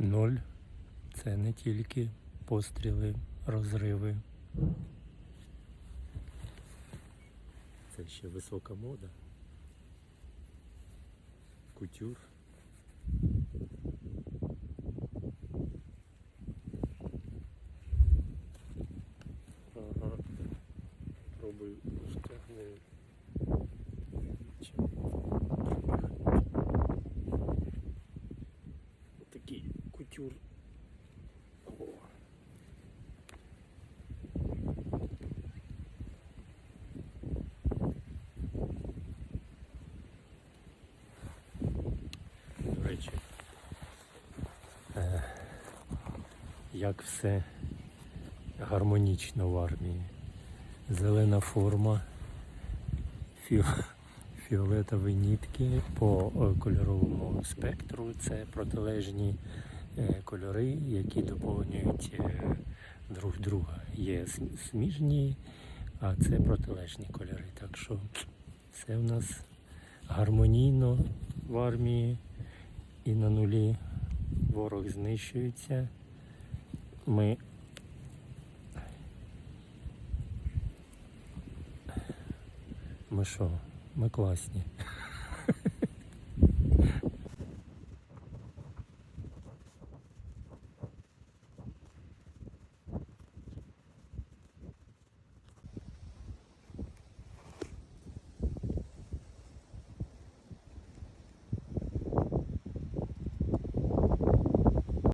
Ноль це не тільки постріли, розриви. Це ще висока мода. Кутюр. Ага. Пробую втягни. Кутюр. О. До речі, е, як все гармонічно в армії. Зелена форма, фіо, фіолетові нітки по е, кольоровому спектру. Це протилежні кольори, які доповнюють е, друг друга. Є сміжні, а це протилежні кольори. Так що все в нас гармонійно в армії і на нулі ворог знищується. Ми Ми що? Ми класні.